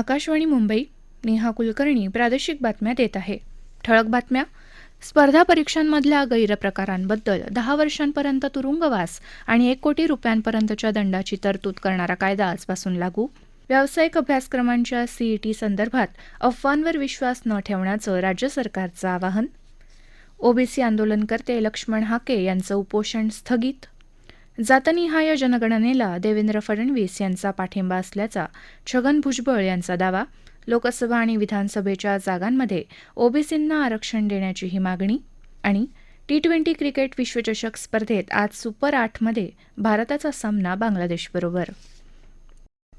आकाशवाणी मुंबई नेहा कुलकर्णी प्रादेशिक बातम्या देत आहे. ठळक बातम्या. स्पर्धा परीक्षांमधल्या गैरप्रकारांबद्दल दहा वर्षांपर्यंत तुरुंगवास आणि एक कोटी रुपयांपर्यंतच्या दंडाची तरतूद करणारा कायदा आजपासून लागू. व्यावसायिक अभ्यासक्रमांच्या सीईटी संदर्भात अफवांवर विश्वास न ठेवण्याचं राज्य सरकारचं आवाहन. ओबीसी आंदोलनकर्ते लक्ष्मण हाके यांचं उपोषण स्थगित. जातनिहाय जनगणनेला देवेंद्र फडणवीस यांचा पाठिंबा असल्याचा छगन भुजबळ यांचा दावा लोकसभा आणि विधानसभेच्या जागांमध्ये ओबीसींना आरक्षण देण्याची ही मागणी आणि टी ट्वेंटी क्रिकेट विश्वचषक स्पर्धेत आज सुपर आठमध्ये भारताचा सामना बांगलादेशबरोबर.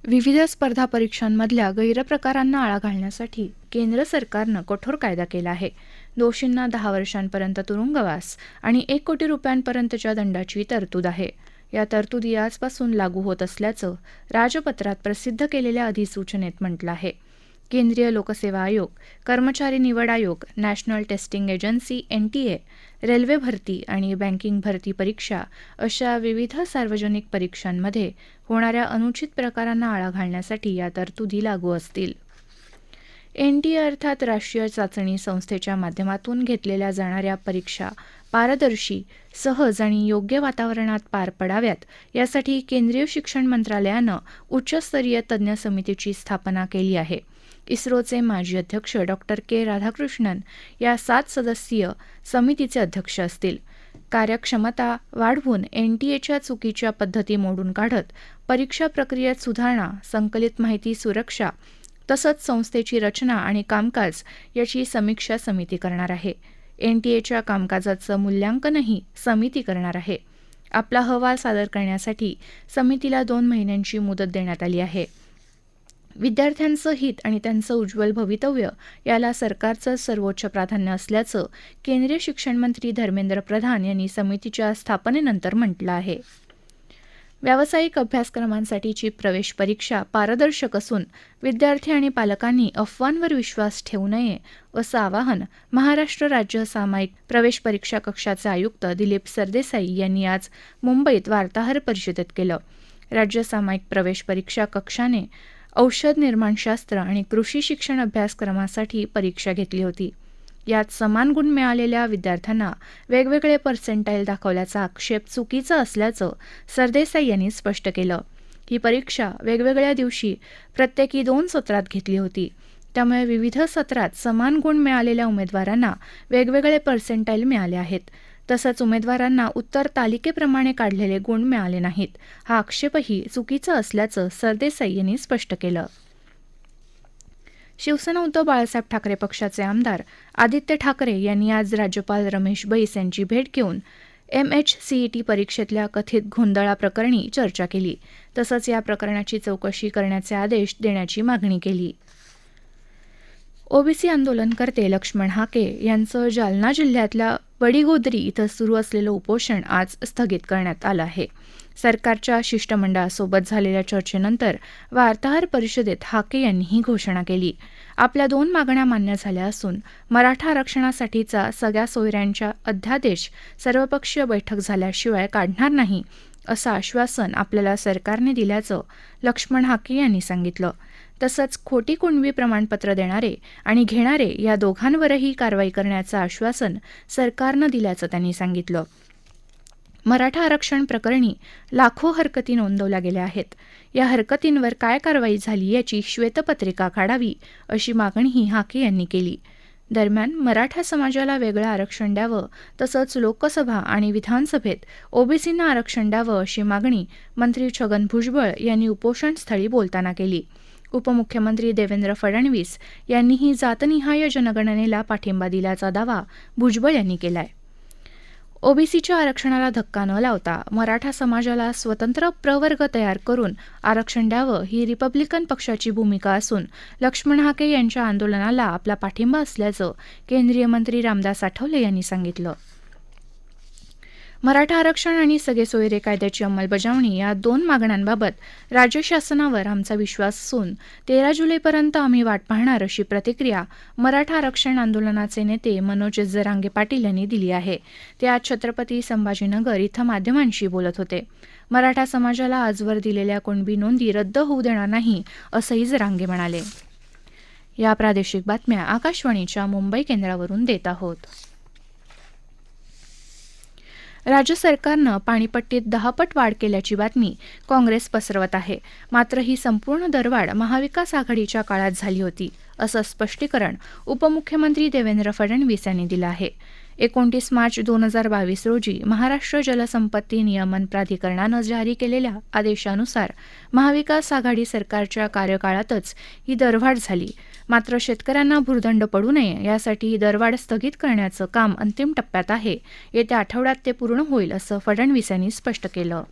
विविध स्पर्धा परीक्षांमधल्या गैरप्रकारांना आळा घालण्यासाठी केंद्र सरकारनं कठोर कायदा केला आहे. दोषींना दहा वर्षांपर्यंत तुरुंगवास आणि एक कोटी रुपयांपर्यंतच्या दंडाची तरतूद आहे. या तरतुदी आजपासून लागू होत असल्याचं राजपत्रात प्रसिद्ध केलेल्या अधिसूचनेत म्हटलं आहे. केंद्रीय लोकसेवा आयोग कर्मचारी निवड आयोग national testing agency NTA railway भरती आणि बँकिंग भरती परीक्षा अशा विविध सार्वजनिक परीक्षांमध्ये होणाऱ्या अनुचित प्रकारांना आळा घालण्यासाठी या तरतुदी लागू असतील. एनटीए अर्थात राष्ट्रीय चाचणी संस्थेच्या माध्यमातून घेतलेल्या जाणाऱ्या परीक्षा पारदर्शी सहज आणि योग्य वातावरणात पार पडाव्यात यासाठी केंद्रीय शिक्षण मंत्रालयानं उच्चस्तरीय तज्ज्ञ समितीची स्थापना केली आहे. इस्रोचे माजी अध्यक्ष डॉक्टर के. राधाकृष्णन या सात सदस्यीय समितीचे अध्यक्ष असतील. कार्यक्षमता वाढवून एनटीएच्या चुकीच्या पद्धती मोडून काढत परीक्षा प्रक्रियेत सुधारणा संकलित माहिती सुरक्षा तसंच संस्थेची रचना आणि कामकाज याची समीक्षा समिती करणार आहे. एनटीएच्या कामकाजाचं मूल्यांकनही समिती करणार आहे. आपला अहवाल सादर करण्यासाठी समितीला दोन महिन्यांची मुदत देण्यात आली आहे. विद्यार्थ्यांचं हित आणि त्यांचं उज्ज्वल भवितव्य याला सरकारचं सर्वोच्च प्राधान्य असल्याचं केंद्रीय शिक्षण मंत्री धर्मेंद्र प्रधान यांनी समितीच्या स्थापनेनंतर म्हटलं आहे. व्यावसायिक अभ्यासक्रमांसाठीची प्रवेश परीक्षा पारदर्शक असून विद्यार्थी आणि पालकांनी अफवांवर विश्वास ठेवू नये असं आवाहन महाराष्ट्र राज्य सामायिक प्रवेश परीक्षा कक्षाचे आयुक्त दिलीप सरदेसाई यांनी आज मुंबईत वार्ताहर परिषदेत केलं. राज्य सामायिक प्रवेश परीक्षा कक्षाने औषध निर्माणशास्त्र आणि कृषी शिक्षण अभ्यासक्रमासाठी परीक्षा घेतली होती. यात समान गुण मिळालेल्या विद्यार्थ्यांना वेगवेगळे पर्सेंटाईल दाखवल्याचा आक्षेप चुकीचा असल्याचं सरदेसाई यांनी स्पष्ट केलं. ही परीक्षा वेगवेगळ्या दिवशी प्रत्येकी दोन सत्रात घेतली होती. त्यामुळे विविध सत्रात समान गुण मिळालेल्या उमेदवारांना वेगवेगळे पर्सेंटाईल मिळाले आहेत. तसंच उमेदवारांना उत्तर तालिकेप्रमाणे काढलेले गुण मिळाले नाहीत. हा आक्षेपही चुकीचा असल्याचं सरदेसाई यांनी स्पष्ट केलं. शिवसेना उद्धव बाळासाहेब ठाकरे पक्षाचे आमदार आदित्य ठाकरे यांनी आज राज्यपाल रमेश बैस यांची भेट घेऊन एम एच सीईटी परीक्षेतल्या कथित गोंधळाप्रकरणी चर्चा केली. तसंच या प्रकरणाची चौकशी करण्याचे आदेश देण्याची मागणी केली. ओबीसी आंदोलनकर्ते लक्ष्मण हाके यांचं जालना जिल्ह्यातल्या वडीगोदरी इथं सुरू असलेलं उपोषण आज स्थगित करण्यात आलं आहे. सरकारच्या शिष्टमंडळासोबत झालेल्या चर्चेनंतर वार्ताहर परिषदेत हाके यांनी ही घोषणा केली. आपल्या दोन मागण्या मान्य झाल्या असून मराठा आरक्षणासाठीचा सगळ्या सोयऱ्यांच्या अध्यादेश सर्वपक्षीय बैठक झाल्याशिवाय काढणार नाही असं आश्वासन आपल्याला सरकारने दिल्याचं लक्ष्मण हाके यांनी सांगितलं. तसंच खोटी कुणबी प्रमाणपत्र देणारे आणि घेणारे या दोघांवरही कारवाई करण्याचं आश्वासन सरकारनं दिल्याचं त्यांनी सांगितलं. मराठा आरक्षण प्रकरणी लाखो हरकती नोंदवल्या गेल्या आहेत. या हरकतींवर काय कारवाई झाली याची श्वेतपत्रिका काढावी अशी मागणीही हाके यांनी केली. दरम्यान मराठा समाजाला वेगळं आरक्षण द्यावं तसंच लोकसभा आणि विधानसभेत ओबीसींना आरक्षण द्यावं अशी मागणी मंत्री छगन भुजबळ यांनी उपोषणस्थळी बोलताना केली. उपमुख्यमंत्री देवेंद्र फडणवीस यांनीही जातनिहाय जनगणनेला पाठिंबा दिल्याचा दावा भुजबळ यांनी केलाय. ओबीसीच्या आरक्षणाला धक्का न लावता मराठा समाजाला स्वतंत्र प्रवर्ग तयार करून आरक्षण द्यावं ही रिपब्लिकन पक्षाची भूमिका असून लक्ष्मण हाके यांच्या आंदोलनाला आपला पाठिंबा असल्याचं केंद्रीय मंत्री रामदास आठवले यांनी सांगितलं. मराठा आरक्षण आणि सगळे सोयरे कायद्याची अंमलबजावणी या दोन मागण्यांबाबत राज्य शासनावर आमचा विश्वास असून तेरा जुलैपर्यंत आम्ही वाट पाहणार अशी प्रतिक्रिया मराठा आरक्षण आंदोलनाचे नेते मनोज जरांगे पाटील यांनी दिली आहे. ते आज छत्रपती संभाजीनगर इथं माध्यमांशी बोलत होते. मराठा समाजाला आजवर दिलेल्या कोणबी नोंदी रद्द होऊ देणार नाही असंही जरांगे म्हणाले. या प्रादेशिक बातम्या आकाशवाणीच्या मुंबई केंद्रावरून देत आहोत. राज्य सरकारनं पाणीपट्टीत दहापट वाढ केल्याची बातमी काँग्रेस पसरवत आहे. मात्र ही संपूर्ण दरवाढ महाविकास आघाडीच्या काळात झाली होती असं स्पष्टीकरण उपमुख्यमंत्री देवेंद्र फडणवीस यांनी दिलं आहे. एकोणतीस मार्च दोन हजार बावीस रोजी महाराष्ट्र जलसंपत्ती नियमन प्राधिकरणानं जारी केलेल्या आदेशानुसार महाविकास आघाडी सरकारच्या कार्यकाळातच ही दरवाढ झाली. मात्र शेतकऱ्यांना भुर्दंड पडू नये यासाठी ही दरवाढ स्थगित करण्याचं काम अंतिम टप्प्यात आहे. येत्या आठवड्यात ते पूर्ण होईल असं फडणवीस यांनी स्पष्ट केलं.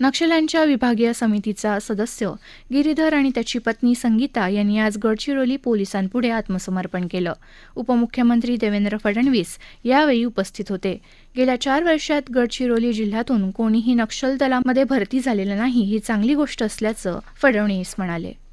नक्षल्यांच्या विभागीय समितीचा सदस्य गिरीधर आणि त्याची पत्नी संगीता यांनी आज गडचिरोली पोलिसांपुढे आत्मसमर्पण केलं. उपमुख्यमंत्री देवेंद्र फडणवीस यावेळी उपस्थित होते. गेल्या चार वर्षात गडचिरोली जिल्ह्यातून कोणीही नक्षल दलामध्ये भरती झालेलं नाही ही चांगली गोष्ट असल्याचं फडणवीस म्हणाले.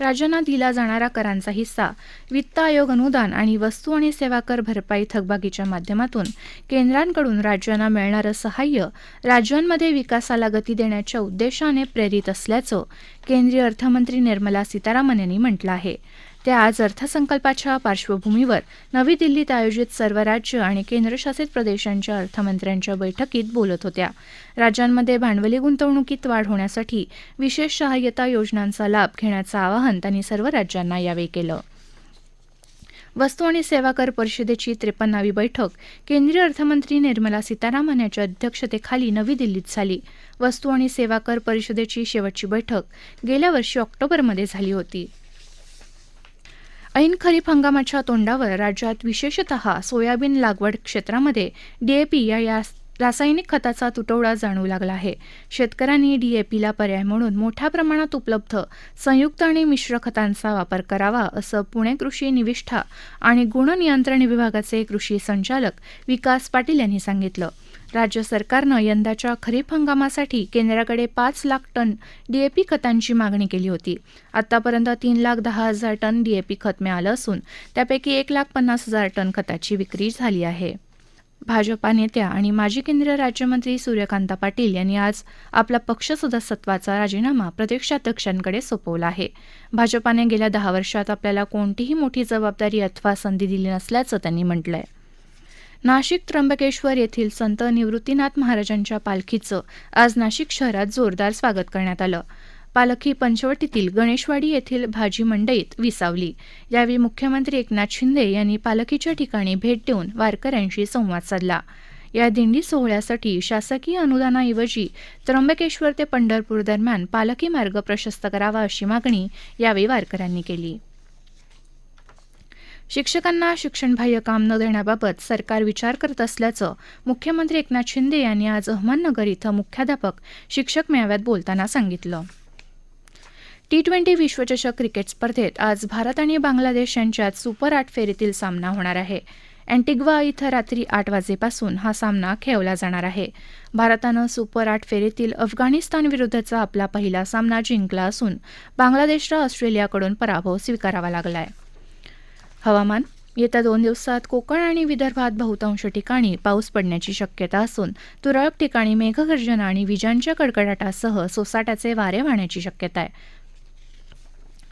राज्यांना दिला जाणारा करांचा हिस्सा वित्त आयोग अनुदान आणि वस्तू आणि सेवा कर भरपाई थकबाकीच्या माध्यमातून केंद्रांकडून राज्यांना मिळणारं सहाय्य राज्यांमध्ये विकासाला गती देण्याच्या उद्देशाने प्रेरित असल्याचं केंद्रीय अर्थमंत्री निर्मला सीतारामन यांनी म्हटलं आहे. त्या आज अर्थसंकल्पाच्या पार्श्वभूमीवर नवी दिल्लीत आयोजित सर्व राज्य आणि केंद्रशासित प्रदेशांच्या अर्थमंत्र्यांच्या बैठकीत बोलत होत्या. राज्यांमध्ये भांडवली गुंतवणुकीत वाढ होण्यासाठी विशेष सहाय्यता योजनांचा लाभ घेण्याचं आवाहन त्यांनी सर्व राज्यांना यावेळी केलं. वस्तू आणि सेवा कर परिषदेची त्रेपन्नावी बैठक केंद्रीय अर्थमंत्री निर्मला सीतारामन यांच्या अध्यक्षतेखाली नवी दिल्लीत झाली. वस्तू आणि सेवा कर परिषदेची शेवटची बैठक गेल्या वर्षी ऑक्टोबरमध्ये झाली होती. ऐन खरीप हंगामाच्या तोंडावर राज्यात विशेषतः सोयाबीन लागवड क्षेत्रामध्ये डीएपी या या रासायनिक खताचा तुटवडा जाणवू लागला आहे. शेतकऱ्यांनी डीएपीला पर्याय म्हणून मोठ्या प्रमाणात उपलब्ध संयुक्त आणि मिश्र खतांचा वापर करावा असं पुणे कृषी निविष्ठा आणि गुणनियंत्रण विभागाचे कृषी संचालक विकास पाटील यांनी सांगितलं. राज्य सरकारनं यंदाच्या खरीप हंगामासाठी केंद्राकडे पाच लाख टन डीएपी खतांची मागणी केली होती. आतापर्यंत तीन लाख दहा हजार टन डीएपी खत मिळालं असून त्यापैकी एक लाख पन्नास हजार टन खताची विक्री झाली आहे. भाजपा नेत्या आणि माजी केंद्रीय राज्यमंत्री सूर्यकांता पाटील यांनी आज आपला पक्ष सदस्यत्वाचा राजीनामा प्रदेशाध्यक्षांकडे सोपवला आहे. भाजपाने गेल्या दहा वर्षात आपल्याला कोणतीही मोठी जबाबदारी अथवा संधी दिली नसल्याचं त्यांनी म्हटलंय. नाशिक त्र्यंबकेश्वर येथील संत निवृत्तीनाथ महाराजांच्या पालखीचं आज नाशिक शहरात जोरदार स्वागत करण्यात आलं. पालखी पंचवटीतील गणेशवाडी येथील भाजी मंडईत विसावली. यावेळी मुख्यमंत्री एकनाथ शिंदे यांनी पालखीच्या ठिकाणी भेट देऊन वारकऱ्यांशी संवाद साधला. या दिंडी सोहळ्यासाठी शासकीय अनुदानाऐवजी त्र्यंबकेश्वर ते पंढरपूर दरम्यान पालखी मार्ग प्रशस्त करावा अशी मागणी यावेळी वारकऱ्यांनी केली. शिक्षकांना शिक्षणबाह्य काम न देण्याबाबत सरकार विचार करत असल्याचं मुख्यमंत्री एकनाथ शिंदे यांनी आज अहमदनगर इथं मुख्याध्यापक शिक्षक मेळाव्यात बोलताना सांगितलं. टी ट्वेंटी विश्वचषक क्रिकेट स्पर्धेत आज भारत आणि बांगलादेश यांच्यात सुपर आठ फेरीतील सामना होणार आहे. अँटिग्वा इथं रात्री आठ वाजेपासून हा सामना खेळवला जाणार आहे. भारतानं सुपर आठ फेरीतील अफगाणिस्तान विरुद्धचा आपला पहिला सामना जिंकला असून बांगलादेशला ऑस्ट्रेलियाकडून पराभव स्वीकारावा लागलाय. हवामान येत्या दोन दिवसात कोकण आणि विदर्भात बहुतांश ठिकाणी पाऊस पडण्याची शक्यता असून तुरळक ठिकाणी मेघगर्जना आणि विजांच्या कडकडाटासह सोसाट्याचे वारे वाहण्याची शक्यता आहे.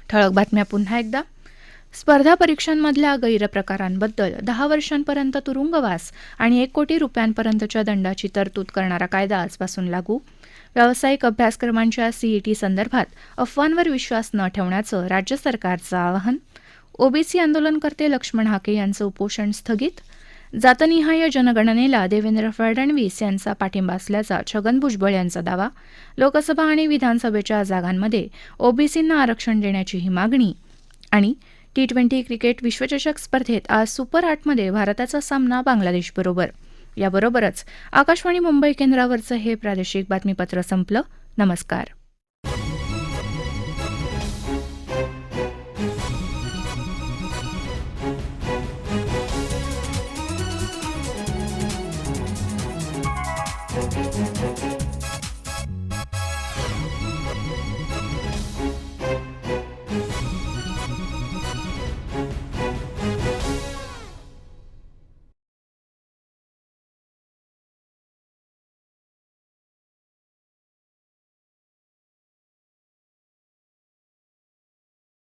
ठळक बातम्या पुन्हा एकदा. स्पर्धा परीक्षांमधल्या गैरप्रकारांबद्दल दहा वर्षांपर्यंत तुरुंगवास आणि एक कोटी रुपयांपर्यंतच्या दंडाची तरतूद करणारा कायदा आजपासून लागू. व्यावसायिक अभ्यासक्रमांच्या सीईटी संदर्भात अफवांवर विश्वास न ठेवण्याचं राज्य सरकारचं आवाहन. ओबीसी आंदोलनकर्ते लक्ष्मण हाके यांचं उपोषण स्थगित. जातनिहाय जनगणनेला देवेंद्र फडणवीस यांचा पाठिंबा असल्याचा छगन भुजबळ यांचा दावा. लोकसभा आणि विधानसभेच्या जागांमध्ये ओबीसींना आरक्षण देण्याची ही मागणी आणि टी ट्वेंटी क्रिकेट विश्वचषक स्पर्धेत आज सुपर आठमध्ये भारताचा सामना बांगलादेशबरोबर. याबरोबरच आकाशवाणी मुंबई केंद्रावरचं हे प्रादेशिक बातमीपत्र संपलं. नमस्कार.